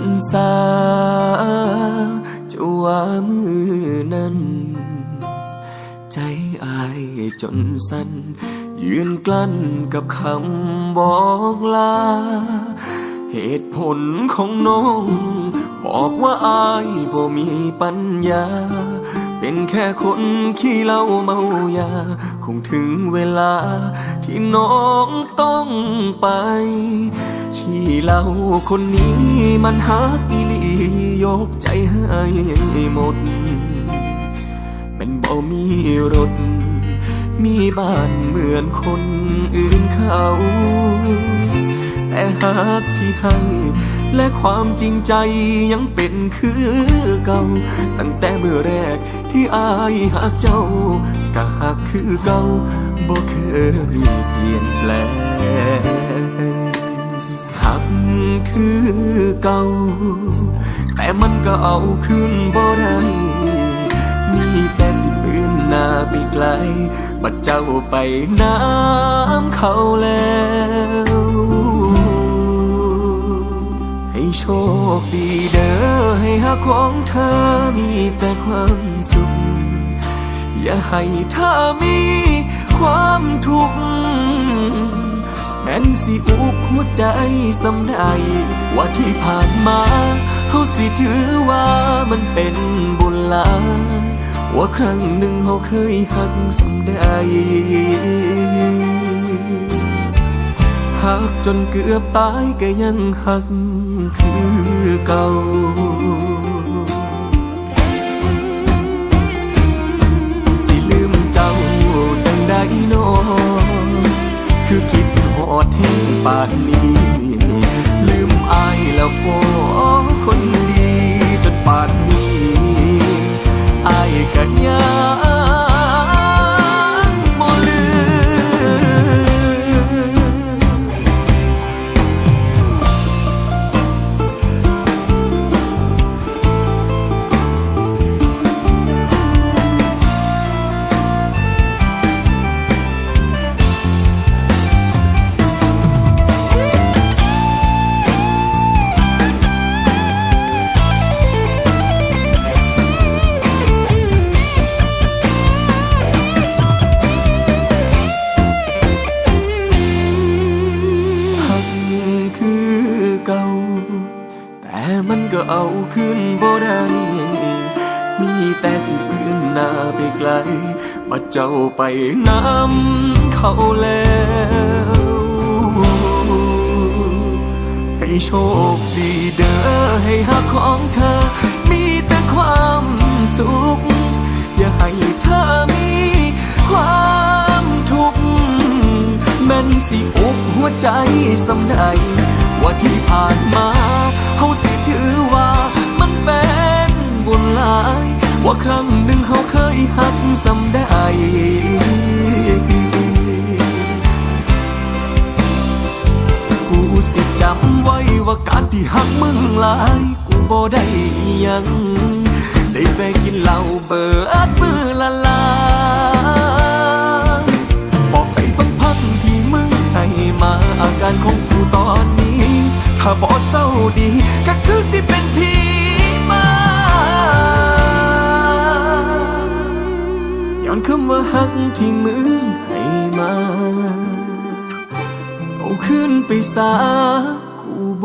ันซาจะว่ามือนั้น ใจอายจนสั่นยืนกลั้นกับคำบอกลา เหตุผลของน้อง บอกว่าอายบ่มีปัญญา เป็นแค่คนขี้เหล้าเมายา คงถึงเวลาที่น้องต้องไป ขี้เหล้าคนนี้มันหักอีลียกใจให้หมด เป็นบ่มีรถ มีบ้านเหมือนคนอื่นเขา แต่หากที่ให้และความจริงใจยังเป็นคือเก่า ตั้งแต่เมื่อแรกที่อายหักเจ้าก็หักคือเก่าบ่เคยเปลี่ยนแปลง หักคือเก่า แต่มันก็เอาคืนบ่ได้มีแต่สิปืนหน้าไปไกล บัดเจ้าไปน้ำเขาแล้ว ให้โชคดีเด้อให้หักของเธอมีแต่ความสุข อย่าให้เธอมีความทุกข์ นสิอุกหัวใจสำใดว่าที่ผ่านมาเฮาสิถือว่ามันเป็นบุญหลายว่าครั้งหนึ่งเฮาเคยหักสำใดหักจนเกือบตายก็ยังหักคือเก่า ดใแต่สิพื้นหน้าไปไกลบัดเจ้าไปน้ำเขาแล้ว ให้โชคดีเด้อให้หักของเธอ มีแต่ความสุข อย่าให้เธอมีความทุกข์แม่นสิอกหัวใจสำใดว่าที่ผ่าน ว่าครั้งหนึ่งเขาเคยหักสำใดกูสิจำไว้ว่าการที่หักมึงหลายกูบ่ได้ยัง ได้แต่กินเหล้าเบิดมือละลาบอกใจพังที่มึงให้มาอาการของกูตอนนี้ ถ้าบ่เศร้าดีก็ พักที่มึงให้มา เอาขึ้นไปสากูบ